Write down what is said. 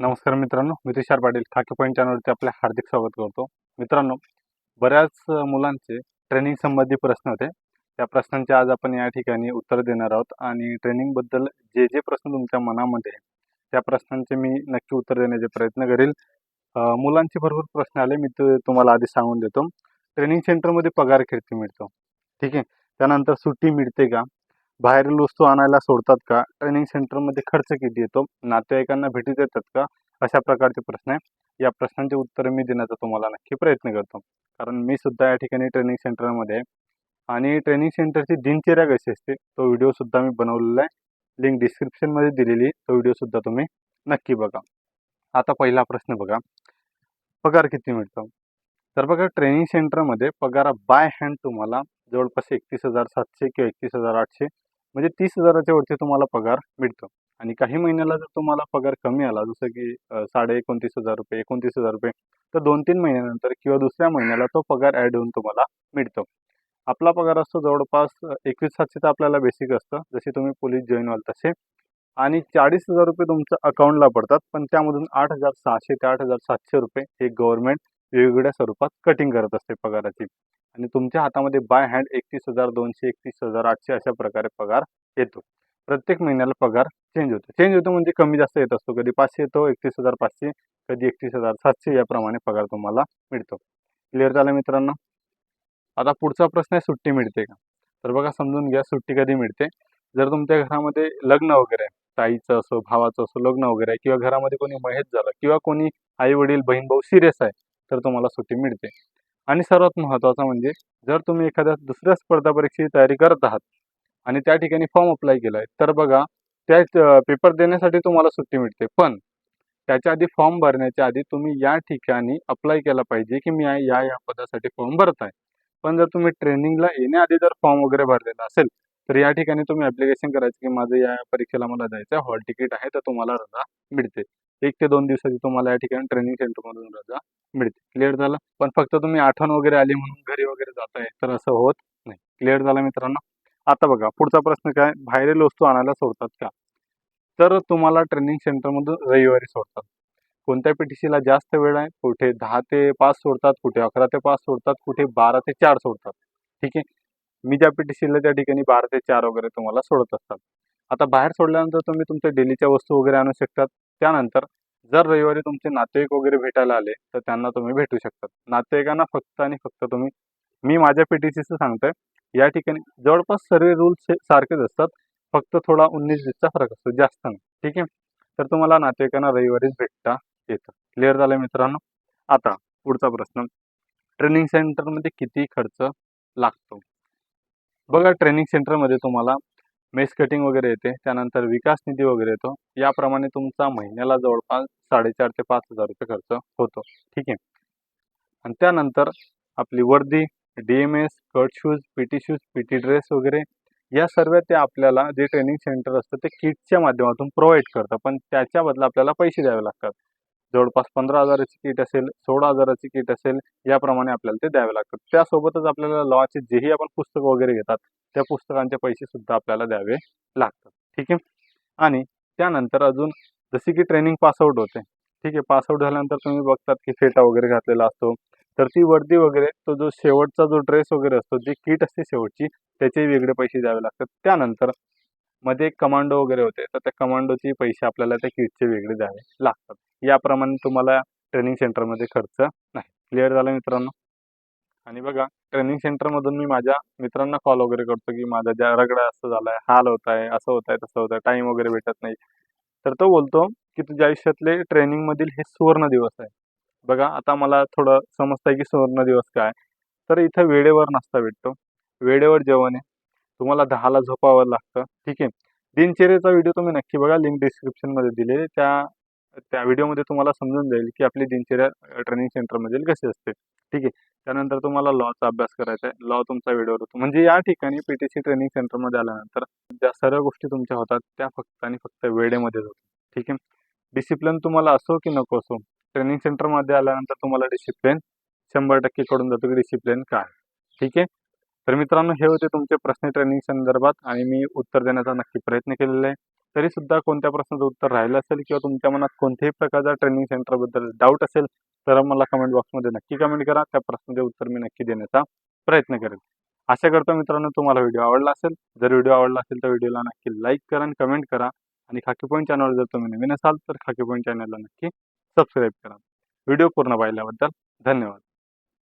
नमस्कार मित्रांनो मी तुषार पाटील खाकी पॉईंट चॅनलवरती आपले हार्दिक स्वागत करतो. मित्रांनो बऱ्याच मुलांचे ट्रेनिंग संबंधी प्रश्न होते. त्या प्रश्नांचे आज आपण या ठिकाणी उत्तर देणार आहोत आणि ट्रेनिंगबद्दल जे जे प्रश्न तुमच्या मनामध्ये त्या प्रश्नांचे मी नक्की उत्तर देण्याचे प्रयत्न करेल. मुलांचे भरपूर प्रश्न आले मी ते तुम्हाला आधी सांगून देतो. ट्रेनिंग सेंटरमध्ये पगार किती मिळतो. ठीक आहे? त्यानंतर सुट्टी मिळते का? बाहेरील वस्तू आणायला सोडतात का? ट्रेनिंग सेंटरमध्ये खर्च किती येतो? नातेवाईकांना भेटी देतात का? अशा प्रकारचे प्रश्न आहे या प्रश्नांचे उत्तर मी देण्याचा तुम्हाला नक्की प्रयत्न करतो. कारण मी सुद्धा या ठिकाणी ट्रेनिंग सेंटरमध्ये आहे. आणि ट्रेनिंग सेंटरची दिनचर्या कशी असते? तो व्हिडिओ सुद्धा मी बनवलेला आहे. लिंक डिस्क्रिप्शनमध्ये दिलेली तो व्हिडिओ सुद्धा तुम्ही नक्की बघा. आता पहिला प्रश्न बघा. पगार किती मिळतो? तर बघा ट्रेनिंग सेंटरमध्ये पगार बाय हँड तुम्हाला जवळपास एकतीस हजार सातशे किंवा एकतीस हजार आठशे म्हणजे तीस हजाराच्या वरती तुम्हाला पगार मिळतो. आणि काही महिन्याला जर तुम्हाला पगार कमी आला जसं की साडे एकोणतीस हजार रुपये एकोणतीस हजार रुपये तर दोन तीन महिन्यानंतर किंवा दुसऱ्या महिन्याला तो पगार ॲड होऊन तुम्हाला मिळतो. आपला पगार असतो जवळपास एकवीस सातशे तर आपल्याला बेसिक असतं जसे तुम्ही पोलीस जॉईन व्हाल तसे. आणि चाळीस हजार रुपये तुमच्या अकाउंटला पडतात पण त्यामधून आठ हजार सहाशे ते आठ हजार सातशे रुपये हे गव्हर्नमेंट वेगवेगळ्या स्वरूपात कटिंग करत असते पगाराची. आणि तुमच्या हातामध्ये बाय हँड एकतीस हजार दोनशे एकतीस हजार आठशे अशा प्रकारे पगार येतो. प्रत्येक महिन्याला पगार चेंज होतो. चेंज होतो म्हणजे कमी जास्त येत असतो. कधी पाचशे येतो एकतीस हजार पाचशे कधी एकतीस हजार सातशे याप्रमाणे पगार तुम्हाला मिळतो. क्लिअर झालं मित्रांनो? आता पुढचा प्रश्न आहे सुट्टी मिळते का? तर बघा समजून घ्या सुट्टी कधी मिळते? जर तुमच्या घरामध्ये लग्न वगैरे आहे ताईचं असो भावाचं असो लग्न वगैरे आहे किंवा घरामध्ये कोणी महेश झालं किंवा कोणी आई वडील बहीण भाऊ सिरियस आहे तर तुम्हाला सुट्टी मिळते. आणि सर्वात महत्त्वाचं म्हणजे जर तुम्ही एखाद्या दुसऱ्या स्पर्धा परीक्षेची तयारी करत आहात आणि त्या ठिकाणी फॉर्म अप्लाय केला आहे तर बघा त्या पेपर देण्यासाठी तुम्हाला सुट्टी मिळते. पण त्याच्या आधी फॉर्म भरण्याच्या आधी तुम्ही या ठिकाणी अप्लाय केला पाहिजे की मी या या पदासाठी फॉर्म भरत आहे पण जर तुम्ही ट्रेनिंगला येण्याआधी जर फॉर्म वगैरे भरलेला असेल तर या ठिकाणी तुम्ही ॲप्लिकेशन करायचं की माझं या या परीक्षेला मला जायचं आहे हॉल तिकीट आहे तर तुम्हाला रजा मिळते. एक ते दोन दिवसाची तुम्हाला या ठिकाणी ट्रेनिंग सेंटरमधून रजा मिळते. क्लिअर झालं? पण फक्त तुम्ही आठवण वगैरे आली म्हणून घरी वगैरे जाताय तर असं होत नाही. क्लिअर झालं मित्रांनो? आता बघा पुढचा प्रश्न काय? बाहेरील वस्तू आणायला सोडतात का? तर तुम्हाला ट्रेनिंग सेंटरमधून रविवारी सोडतात. कोणत्या पीटीसीला जास्त वेळ आहे? कुठे दहा ते पाच सोडतात कुठे अकरा ते पाच सोडतात कुठे बारा ते चार सोडतात. ठीक आहे? मी ज्या पीटीसीला त्या ठिकाणी बारा ते चार वगैरे तुम्हाला सोडत असतात. आता बाहेर सोडल्यानंतर तुम्ही तुमच्या डेलीच्या वस्तू वगैरे आणू शकतात. त्यानंतर जर रविवारी तुमचे नातेवाईक वगैरे भेटायला आले तर त्यांना तुम्ही भेटू शकतात नातेवाईकांना फक्त आणि फक्त तुम्ही मी माझ्या पीटीसीचं सांगतोय. या ठिकाणी जवळपास सर्व रूल्स सारखेच असतात. फक्त थोडा उन्नीस वीसचा फरक असतो जास्त नाही. ठीक आहे? तर तुम्हाला नातेवाईकांना रविवारीच भेटता येतं. क्लिअर झालं मित्रांनो? आता पुढचा प्रश्न. ट्रेनिंग सेंटरमध्ये किती खर्च लागतो? बघा ट्रेनिंग सेंटरमध्ये तुम्हाला मेस कटिंग वगैरे येते. त्यानंतर विकास निधी वगैरे येतो. याप्रमाणे तुमचा महिन्याला जवळपास साडेचार ते पाच हजार रुपये खर्च होतो. ठीक आहे? आणि त्यानंतर आपली वर्दी D M S cut shoes P T shoes P T dress वगैरे या सर्व ते आपल्याला जे ट्रेनिंग सेंटर असतं ते किटच्या माध्यमातून प्रोव्हाइड करतं. पण त्याच्या बदला आपल्याला पैसे द्यावे लागतात. जवळपास पंधरा हजाराची किट असेल सोळा हजाराची किट असेल याप्रमाणे आपल्याला ते द्यावे लागतात. त्यासोबतच आपल्याला लॉचे जेही आपण पुस्तकं वगैरे घेतात त्या पुस्तकांचे पैसे सुद्धा आपल्याला द्यावे लागतात. ठीक आहे? आणि त्यानंतर अजून जशी की ट्रेनिंग पासआउट होते ठीक आहे? पासआउट झाल्यानंतर तुम्ही बघतात की फेटा वगैरे घातलेला असतो. तर ती वर्दी वगैरे तो जो शेवटचा जो ड्रेस वगैरे असतो जी किट असते शेवटची त्याचे वेगळे पैसे द्यावे लागतात. त्यानंतरमध्ये एक कमांडो वगैरे होते तर त्या कमांडोचे पैसे आपल्याला त्या किटचे वेगळे द्यावे लागतात. याप्रमाणे तुम्हाला ट्रेनिंग सेंटरमध्ये खर्च नाही. क्लिअर झालं मित्रांनो? आणि बघा ट्रेनिंग सेंटरमधून मी माझ्या मित्रांना कॉल वगैरे करतो की माझा ज्या रगडा असं झालाय हाल होत आहे असं होत आहे तसं होत आहे टाईम वगैरे भेटत नाही. तर तो बोलतो की तुझ्या आयुष्यातले ट्रेनिंगमधील हे सुवर्ण दिवस आहे. बघा आता मला थोडं समजतं की सुवर्ण दिवस काय. तर इथं वेळेवर नाश्ता भेटतो. वेळेवर जेवण आहे. तुम्हाला दहाला झोपावं लागतं. ठीक आहे? दिनचर्याचा व्हिडिओ तुम्ही नक्की बघा. लिंक डिस्क्रिप्शनमध्ये दिले त्या त्या व्हिडिओमध्ये तुम्हाला समजून जाईल की आपली दिनचर्या ट्रेनिंग सेंटरमधील कशी असते. ठीक आहे? त्यानंतर तुम्हाला लॉचा अभ्यास करायचा आहे. लॉ तुमचा व्हिडिओवर होतो. म्हणजे या ठिकाणी पी टी सी ट्रेनिंग सेंटरमध्ये आल्यानंतर ज्या सर्व गोष्टी तुमच्या होतात त्या फक्त आणि फक्त वेळेमध्येच होतात. ठीक आहे? डिसिप्लिन तुम्हाला असो की नको असो ट्रेनिंग सेंटरमध्ये आल्यानंतर तुम्हाला डिसिप्लिन शंभर टक्के कडून जातो की डिसिप्लिन काय. ठीक आहे? तर मित्रांनो हे होते तुमचे प्रश्न ट्रेनिंग संदर्भात आणि मी उत्तर देण्याचा नक्की प्रयत्न केलेला आहे. तरी सुद्धा कोणत्या प्रश्नाचं उत्तर राहिलं असेल किंवा तुमच्या मनात कोणत्याही प्रकारचा ट्रेनिंग सेंटरबद्दल डाऊट असेल तर मला कमेंट बॉक्समध्ये नक्की कमेंट करा. त्या प्रश्नाचे उत्तर मी नक्की देण्याचा प्रयत्न करेल आशा करतो मित्रांनो तुम्हाला व्हिडिओ आवडला असेल. जर व्हिडिओ आवडला असेल तर व्हिडिओला नक्की लाईक करा आणि कमेंट करा. आणि खाकी पॉईंट चॅनल जर तुम्ही नवीन असाल तर खाकी पॉईंट चॅनलला नक्की सबस्क्राईब करा. व्हिडिओ पूर्ण पाहिल्याबद्दल धन्यवाद.